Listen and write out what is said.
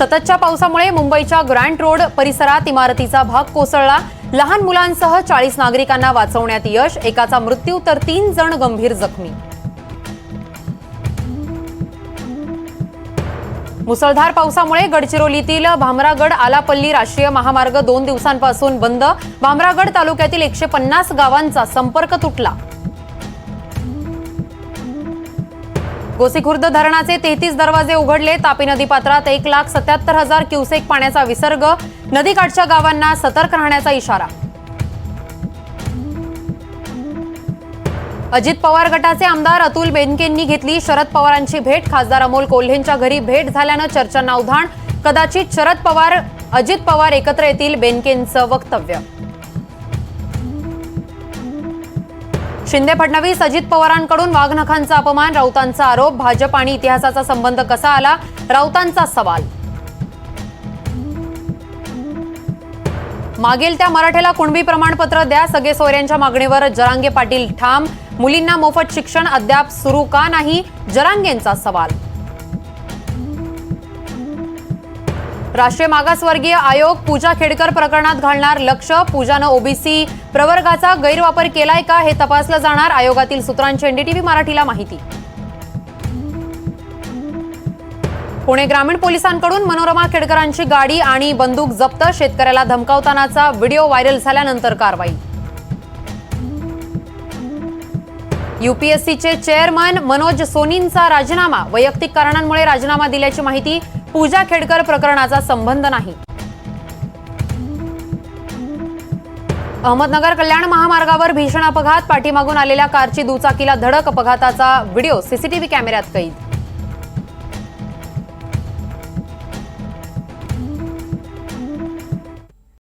सततच्या पावसामुळे मुंबईच्या ग्रँट रोड परिसरात इमारतीचा भाग कोसळला. लहान मुलांसह चाळीस नागरिकांना वाचवण्यात यश एकाचा मृत्यू तर तीन जण गंभीर जखमी. मुसळधार पावसामुळे गडचिरोलीतील भामरागड आलापल्ली राष्ट्रीय महामार्ग दोन दिवसांपासून बंद. भामरागड तालुक्यातील एकशे पन्नास गावांचा संपर्क तुटला. गोसीखुर्द धरणाचे तेहतीस दरवाजे उघडले. तापी नदी पात्रात एक लाख सत्याहत्तर हजार क्युसेक पाण्याचा विसर्ग. नदीकाठच्या गावांना सतर्क राहण्याचा इशारा. अजित पवार गटाचे आमदार अतुल बेनकेंनी घेतली शरद पवारांची भेट. खासदार अमोल कोल्हेंच्या घरी भेट झाल्यानं चर्चांना उधाण. कदाचित शरद पवार अजित पवार एकत्र येतील बेनकेंचं वक्तव्य. शिंदे फडणवीस अजित पवारांकडून वाघनखांचा अपमान राऊतांचा आरोप भाजप आणि इतिहासाचा संबंध कसा आला? राऊतांचा सवाल. मागेल त्या मराठ्याला कुणबी प्रमाणपत्र द्या सगळे सोयऱ्यांच्या मागणीवर जरांगे पाटील ठाम. मुलींना मोफत शिक्षण अद्याप सुरू का नाही? जरांगेंचा सवाल. राष्ट्रीय मागासवर्गीय आयोग पूजा खेडकर प्रकरणात घालणार लक्ष. पूजानं ओबीसी प्रवर्गाचा गैरवापर केलाय का हे तपासलं जाणार आयोगातील सूत्रांची एनडीटीव्ही मराठीला माहिती. पुणे ग्रामीण पोलिसांकडून मनोरमा खेडकरांची गाडी आणि बंदूक जप्त. शेतकऱ्याला धमकावतानाचा व्हिडिओ व्हायरल झाल्यानंतर कारवाई. युपीएससीचे चेअरमन मनोज सोनींचा राजीनामा. वैयक्तिक कारणांमुळे राजीनामा दिल्याची माहिती पूजा खेडकर प्रकरणाचा संबंध नाही. अहमदनगर कल्याण महामार्गावर भीषण अपघात पाठीमागून आलेल्या कारची दुचाकीला धडक अपघाताचा व्हिडिओ सीसीटीव्ही कॅमेऱ्यात कैद.